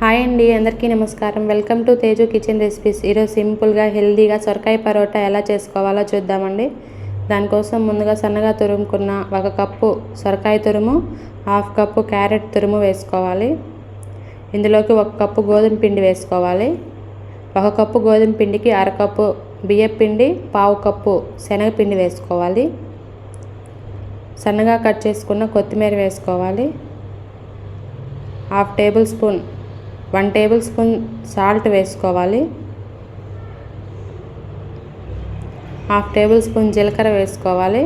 Hi అండి అందరికీ నమస్కారం. Welcome to Teju kitchen recipes. ఈరోజు సింపుల్గా హెల్దీగా సొరకాయ పరోటా ఎలా చేసుకోవాలో చూద్దామండి. దానికోసం ముందుగా సన్నగా తురుముకున్న ఒక కప్పు సొరకాయ తురుము హాఫ్ కప్పు క్యారెట్ తురుము వేసుకోవాలి. ఇందులోకి ఒక కప్పు గోధుమ పిండి వేసుకోవాలి. ఒక కప్పు గోధుమ పిండికి అరకప్పు బియ్యం పిండి పావు కప్పు శనగపిండి వేసుకోవాలి. సన్నగా కట్ చేసుకున్న కొత్తిమీర వేసుకోవాలి. Half tablespoon one tablespoon salt వేసుకోవాలి. హాఫ్ టేబుల్ స్పూన్ జీలకర్ర వేసుకోవాలి.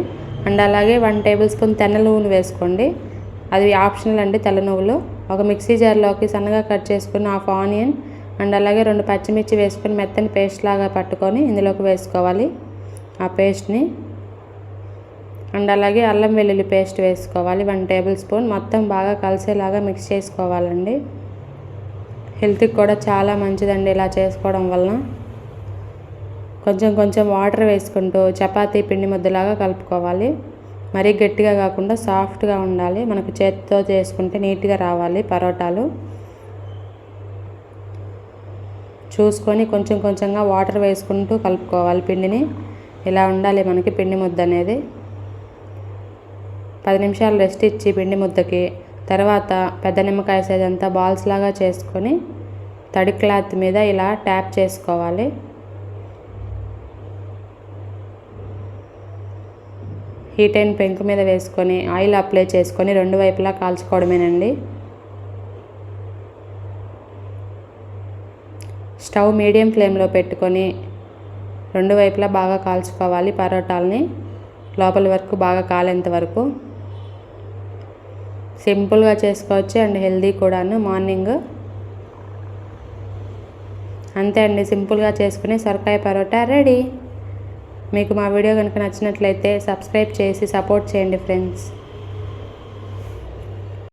అండ్ అలాగే వన్ టేబుల్ స్పూన్ తెల్ల నువ్వులు వేసుకోండి. అది ఆప్షనల్ అండి తెల్ల నువ్వులు ఒక మిక్సీ జార్లోకి సన్నగా కట్ చేసుకుని హాఫ్ ఆనియన్ అండ్ అలాగే రెండు పచ్చిమిర్చి వేసుకొని మెత్తని పేస్ట్ లాగా పట్టుకొని ఇందులోకి వేసుకోవాలి. ఆ పేస్ట్ని. అండ్ అలాగే అల్లం వెల్లుల్లి పేస్ట్ వేసుకోవాలి. One tablespoon. మొత్తం బాగా కలిసేలాగా మిక్స్ చేసుకోవాలండి. హెల్త్కి కూడా చాలా మంచిదండి ఇలా చేసుకోవడం వలన. కొంచెం కొంచెం వాటర్ వేసుకుంటూ చపాతీ పిండి ముద్దలాగా కలుపుకోవాలి. మరీ గట్టిగా కాకుండా సాఫ్ట్గా ఉండాలి. మనకు చేతితో చేసుకుంటే నీట్గా రావాలి పరోటాలు. చూసుకొని కొంచెం కొంచెంగా వాటర్ వేసుకుంటూ కలుపుకోవాలి పిండిని. ఇలా ఉండాలి మనకి పిండి ముద్ద అనేది. పది నిమిషాలు రెస్ట్ ఇచ్చి పిండి ముద్దకి తర్వాత పెద్ద నిమ్మకాయ సైజ్ అంతా బాల్స్ లాగా చేసుకొని తడి క్లాత్ మీద ఇలా ట్యాప్ చేసుకోవాలి. హీట్ అయిన పెంకు మీద వేసుకొని ఆయిల్ అప్లై చేసుకొని రెండు వైపులా కాల్చుకోవడమేనండి. స్టవ్ మీడియం ఫ్లేమ్లో పెట్టుకొని రెండు వైపులా బాగా కాల్చుకోవాలి పరోటాలని. లోపల వరకు బాగా కాలేంత వరకు. సింపుల్గా చేసుకోవచ్చు అండ్ హెల్దీ కూడాను మార్నింగ్. అంతే అండి సింపుల్గా చేసుకుని సొరకాయ పరోటా రెడీ. మీకు మా వీడియో కనుక నచ్చినట్లయితే సబ్స్క్రైబ్ చేసి సపోర్ట్ చేయండి ఫ్రెండ్స్.